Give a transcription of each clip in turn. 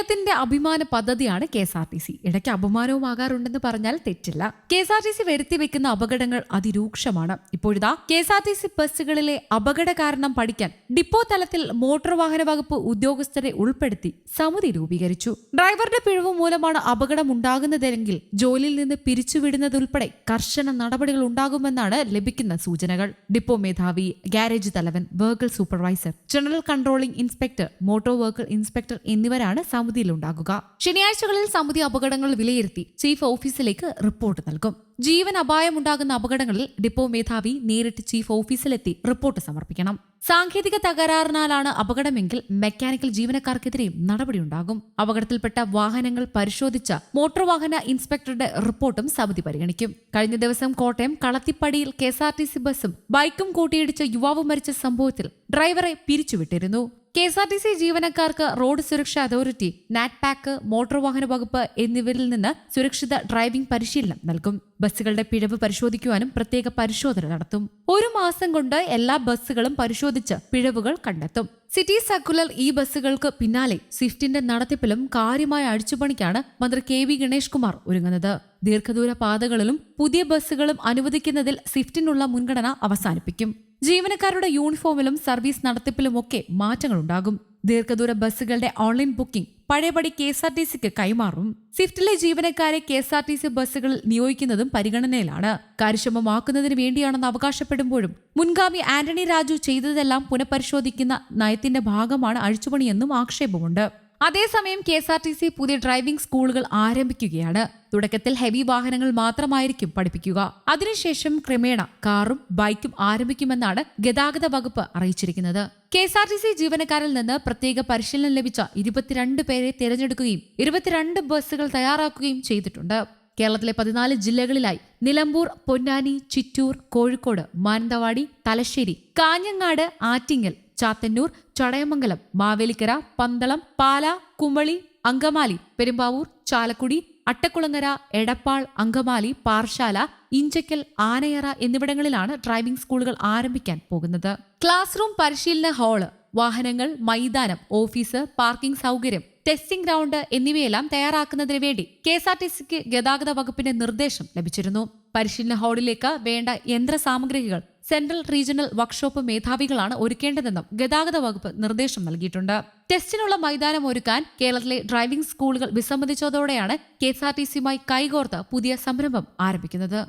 കേരളത്തിന്റെ അഭിമാന പദ്ധതിയാണ് K S R T C. ഇടയ്ക്ക് അപമാനവുമാകാറുണ്ടെന്ന് പറഞ്ഞാൽ തെറ്റില്ല. K S R T C വരുത്തി വെക്കുന്ന അപകടങ്ങൾ അതിരൂക്ഷമാണ്. ഇപ്പോഴിതാ K S R T C ബസ്സുകളിലെ അപകട കാരണം പഠിക്കാൻ ഡിപ്പോ തലത്തിൽ മോട്ടോർ വാഹന വകുപ്പ് ഉദ്യോഗസ്ഥരെ ഉൾപ്പെടുത്തി സമിതി രൂപീകരിച്ചു. ഡ്രൈവറുടെ പിഴവ് മൂലമാണ് അപകടം ഉണ്ടാകുന്നതെങ്കിൽ ജോലിയിൽ നിന്ന് പിരിച്ചുവിടുന്നതുൾപ്പെടെ കർശന നടപടികൾ ഉണ്ടാകുമെന്നാണ് ലഭിക്കുന്ന സൂചനകൾ. ഡിപ്പോ മേധാവി ഗാരേജ് തലവൻ vehicle supervisor general controlling inspector motor vehicle inspector എന്നിവരാണ് സമിതിയിലുണ്ടാകുക. ശനിയാഴ്ചകളിൽ സമിതി അപകടങ്ങൾ വിലയിരുത്തി ചീഫ് ഓഫീസിലേക്ക് റിപ്പോർട്ട് നൽകും. ജീവൻ അപായമുണ്ടാകുന്ന അപകടങ്ങളിൽ ഡിപ്പോ മേധാവി നേരിട്ട് ചീഫ് ഓഫീസിലെത്തി റിപ്പോർട്ട് സമർപ്പിക്കണം. സാങ്കേതിക തകരാറിനാലാണ് അപകടമെങ്കിൽ മെക്കാനിക്കൽ ജീവനക്കാർക്കെതിരെയും നടപടിയുണ്ടാകും. അപകടത്തിൽപ്പെട്ട വാഹനങ്ങൾ പരിശോധിച്ച മോട്ടോർ വാഹന ഇൻസ്പെക്ടറുടെ റിപ്പോർട്ടും സമിതി പരിഗണിക്കും. കഴിഞ്ഞ ദിവസം കോട്ടയം കളത്തിപ്പടിയിൽ കെ ബസ്സും ബൈക്കും കൂട്ടിയിടിച്ച യുവാവ് മരിച്ച സംഭവത്തിൽ ഡ്രൈവറെ പിരിച്ചുവിട്ടിരുന്നു. K S R T C ജീവനക്കാർക്ക് റോഡ് സുരക്ഷാ അതോറിറ്റി നാറ്റ്പാക്ക് മോട്ടോർ വാഹന വകുപ്പ് എന്നിവരിൽ നിന്ന് സുരക്ഷിത ഡ്രൈവിംഗ് പരിശീലനം നൽകും. ബസ്സുകളുടെ പിഴവ് പരിശോധിക്കുവാനും പ്രത്യേക പരിശോധന നടത്തും. ഒരു മാസം കൊണ്ട് എല്ലാ ബസ്സുകളും പരിശോധിച്ച് പിഴവുകൾ കണ്ടെത്തും. സിറ്റി സർക്കുലർ ഈ ബസ്സുകൾക്ക് പിന്നാലെ സ്വിഫ്റ്റിന്റെ നടത്തിപ്പിലും കാര്യമായ അഴിച്ചുപണിക്കാണ് മന്ത്രി കെ വി ഗണേഷ് കുമാർ ഒരുങ്ങുന്നത്. ദീർഘദൂര പാതകളിലും പുതിയ ബസ്സുകളും അനുവദിക്കുന്നതിൽ സ്വിഫ്റ്റിനുള്ള മുൻഗണന അവസാനിപ്പിക്കും. ജീവനക്കാരുടെ യൂണിഫോമിലും സർവീസ് നടത്തിപ്പിലുമൊക്കെ മാറ്റങ്ങളുണ്ടാകും. ദീർഘദൂര ബസ്സുകളുടെ ഓൺലൈൻ ബുക്കിംഗ് പഴയപടി കെ എസ് ആർ ടി സിക്ക് കൈമാറും. സ്വിഫ്റ്റിലെ ജീവനക്കാരെ K S R T C ബസ്സുകളിൽ നിയോഗിക്കുന്നതും പരിഗണനയിലാണ്. കാര്യക്ഷമമാക്കുന്നതിന് വേണ്ടിയാണെന്ന് അവകാശപ്പെടുമ്പോഴും മുൻഗാമി ആന്റണി രാജു ചെയ്തതെല്ലാം പുനഃപരിശോധിക്കുന്ന നയത്തിന്റെ ഭാഗമാണ് അഴിച്ചുപണിയെന്നും ആക്ഷേപമുണ്ട്. അതേസമയം K S R T C പുതിയ ഡ്രൈവിംഗ് സ്കൂളുകൾ ആരംഭിക്കുകയാണ്. തുടക്കത്തിൽ ഹെവി വാഹനങ്ങൾ മാത്രമായിരിക്കും പഠിപ്പിക്കുക. അതിനുശേഷം ക്രമേണ കാറും ബൈക്കും ആരംഭിക്കുമെന്നാണ് ഗതാഗത വകുപ്പ് അറിയിച്ചിരിക്കുന്നത്. K S R T C ജീവനക്കാരിൽ നിന്ന് പ്രത്യേക പരിശീലനം ലഭിച്ച ഇരുപത്തിരണ്ട് പേരെ തിരഞ്ഞെടുക്കുകയും ഇരുപത്തിരണ്ട് ബസ്സുകൾ തയ്യാറാക്കുകയും ചെയ്തിട്ടുണ്ട്. കേരളത്തിലെ പതിനാല് ജില്ലകളിലായി നിലമ്പൂർ പൊന്നാനി ചിറ്റൂർ കോഴിക്കോട് മാനന്തവാടി തലശ്ശേരി കാഞ്ഞങ്ങാട് ആറ്റിങ്ങൽ ചാത്തന്നൂർ ചടയമംഗലം മാവേലിക്കര പന്തളം പാല കുമളി അങ്കമാലി പെരുമ്പാവൂർ ചാലക്കുടി അട്ടക്കുളങ്ങര എടപ്പാൾ അങ്കമാലി പാർശാല ഇഞ്ചക്കൽ ആനയറ എന്നിവിടങ്ങളിലാണ് ഡ്രൈവിംഗ് സ്കൂളുകൾ ആരംഭിക്കാൻ പോകുന്നത്. ക്ലാസ് റൂം പരിശീലന ഹാൾ വാഹനങ്ങൾ മൈതാനം ഓഫീസ് പാർക്കിംഗ് സൗകര്യം ടെസ്റ്റിംഗ് ഗ്രൗണ്ട് എന്നിവയെല്ലാം തയ്യാറാക്കുന്നതിന് വേണ്ടി കെ എസ് ആർ ടി സിക്ക് ഗതാഗത വകുപ്പിന്റെ നിർദ്ദേശം ലഭിച്ചിരുന്നു. പരിശീലന ഹാളിലേക്ക് വേണ്ട യന്ത്ര സാമഗ്രികൾ സെൻട്രൽ റീജിയണൽ വർക്ക്ഷോപ്പ് മേധാവികളാണ് ഒരുക്കേണ്ടതെന്നും ഗതാഗത വകുപ്പ് നിർദ്ദേശം നൽകിയിട്ടുണ്ട്. ടെസ്റ്റിനുള്ള മൈതാനം ഒരുക്കാൻ കേരളത്തിലെ ഡ്രൈവിംഗ് സ്കൂളുകൾ വിസമ്മതിച്ചതോടെയാണ് കെ എസ് ആർ ടി സിയുമായി കൈകോർത്ത് പുതിയ സംരംഭം ആരംഭിക്കുന്നത്.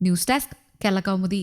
News desk Kerala Kaumudi.